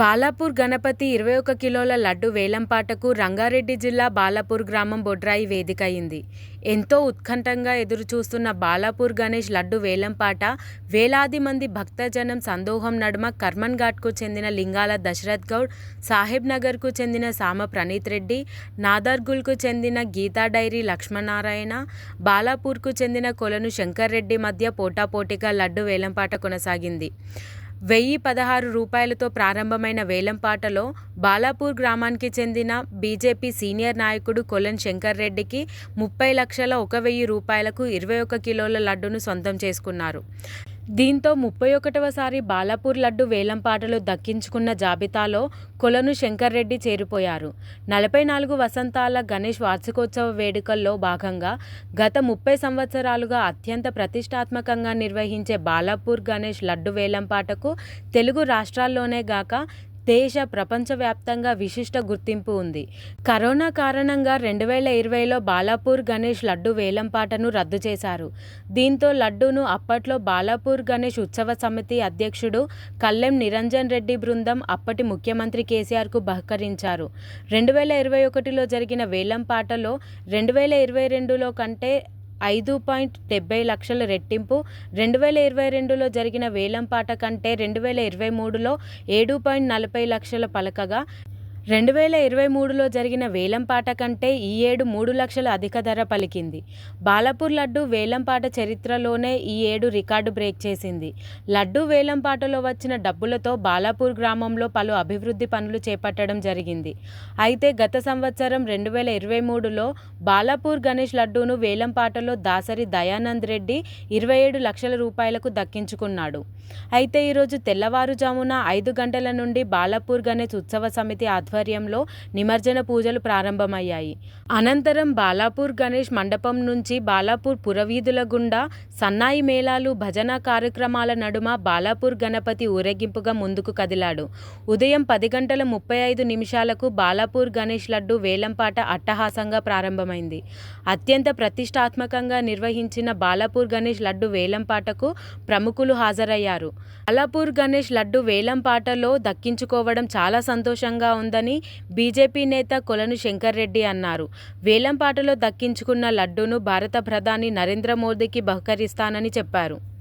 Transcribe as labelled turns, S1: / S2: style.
S1: బాలాపూర్ గణపతి ఇరవై ఒక కిలోల లడ్డు వేలంపాటకు రంగారెడ్డి జిల్లా బాలాపూర్ గ్రామం బొడ్రాయి వేదిక అయింది. ఎంతో ఉత్కంఠంగా ఎదురుచూస్తున్న బాలాపూర్ గణేష్ లడ్డు వేలంపాట వేలాది మంది భక్తజనం సందోహం నడుమ కర్మన్ ఘాట్కు చెందిన లింగాల దశరథ్ గౌడ్, సాహెబ్ నగర్కు చెందిన సామ ప్రణీత్ రెడ్డి, నాదర్గుల్కు చెందిన గీతా డైరీ లక్ష్మణారాయణ బాలాపూర్కు చెందిన కొలను శంకర్ రెడ్డి మధ్య పోటాపోటీగా లడ్డు వేలంపాట కొనసాగింది. వెయ్యి పదహారు రూపాయలతో ప్రారంభమైన వేలంపాటలో బాలాపూర్ గ్రామానికి చెందిన బీజేపీ సీనియర్ నాయకుడు కొలన్ శంకర్ రెడ్డికి ముప్పై లక్షల ఒక వెయ్యి రూపాయలకు ఇరవై ఒక కిలోల లడ్డును సొంతం చేసుకున్నారు. దీంతో ముప్పై ఒకటవసారి బాలాపూర్ లడ్డు వేలంపాటలు దక్కించుకున్న జాబితాలో కొలను శంకర్ రెడ్డి చేరిపోయారు. నలభై నాలుగు వసంతాల గణేష్ వార్షికోత్సవ వేడుకల్లో భాగంగా గత ముప్పై సంవత్సరాలుగా అత్యంత ప్రతిష్టాత్మకంగా నిర్వహించే బాలాపూర్ గణేష్ లడ్డు వేలంపాటకు తెలుగు రాష్ట్రాల్లోనే గాక దేశ, ప్రపంచవ్యాప్తంగా విశిష్ట గుర్తింపు ఉంది. కరోనా కారణంగా రెండు వేల ఇరవైలో బాలాపూర్ గణేష్ లడ్డు వేలంపాటను రద్దు చేశారు. దీంతో లడ్డూను అప్పట్లో బాలాపూర్ గణేష్ ఉత్సవ సమితి అధ్యక్షుడు కల్లెం నిరంజన్ రెడ్డి బృందం అప్పటి ముఖ్యమంత్రి కేసీఆర్కు బహకరించారు రెండు వేల ఇరవై ఒకటిలో జరిగిన వేలంపాటలో రెండు వేల ఇరవై రెండులో కంటే ఐదు పాయింట్ డెబ్బై లక్షల రెట్టింపు, రెండు వేల ఇరవై రెండులో జరిగిన వేలంపాట కంటే రెండు వేల ఇరవై మూడులో ఏడు పాయింట్ నలభై లక్షల పలకగా, రెండు వేల ఇరవై మూడులో జరిగిన వేలంపాట కంటే ఈ ఏడు మూడు లక్షలు అధిక ధర పలికింది. బాలాపూర్ లడ్డు వేలంపాట చరిత్రలోనే ఈ ఏడు రికార్డు బ్రేక్ చేసింది. లడ్డు వేలంపాటలో వచ్చిన డబ్బులతో బాలాపూర్ గ్రామంలో పలు అభివృద్ధి పనులు చేపట్టడం జరిగింది. అయితే గత సంవత్సరం రెండు వేల ఇరవై మూడులో బాలాపూర్ గణేష్ లడ్డూను వేలంపాటలో దాసరి దయానంద్ రెడ్డి ఇరవై ఏడు లక్షల రూపాయలకు దక్కించుకున్నాడు. అయితే ఈరోజు తెల్లవారుజామున ఐదు గంటల నుండి బాలాపూర్ గణేష్ ఉత్సవ సమితి ఆధ్వర్యంలో నిమజ్జన పూజలు ప్రారంభమయ్యాయి. అనంతరం బాలాపూర్ గణేష్ మండపం నుంచి బాలాపూర్ పురవీధుల గుండా సన్నాయి మేళాలు, భజన కార్యక్రమాల నడుమ బాలాపూర్ గణపతి ఊరేగింపుగా ముందుకు కదిలాడు. ఉదయం పది గంటల ముప్పై ఐదు నిమిషాలకు బాలాపూర్ గణేష్ లడ్డు వేలంపాట అట్టహాసంగా ప్రారంభమైంది. అత్యంత ప్రతిష్టాత్మకంగా నిర్వహించిన బాలాపూర్ గణేష్ లడ్డు వేలంపాటకు ప్రముఖులు హాజరయ్యారు. బాలాపూర్ గణేష్ లడ్డు వేలంపాటలో దక్కించుకోవడం చాలా సంతోషంగా ఉందని బీజేపీ నేత కొలను శంకర్ రెడ్డి అన్నారు. వేలంపాటలో దక్కించుకున్న లడ్డూను భారత ప్రధాని నరేంద్ర మోదీకి బహుకరిస్తానని చెప్పారు.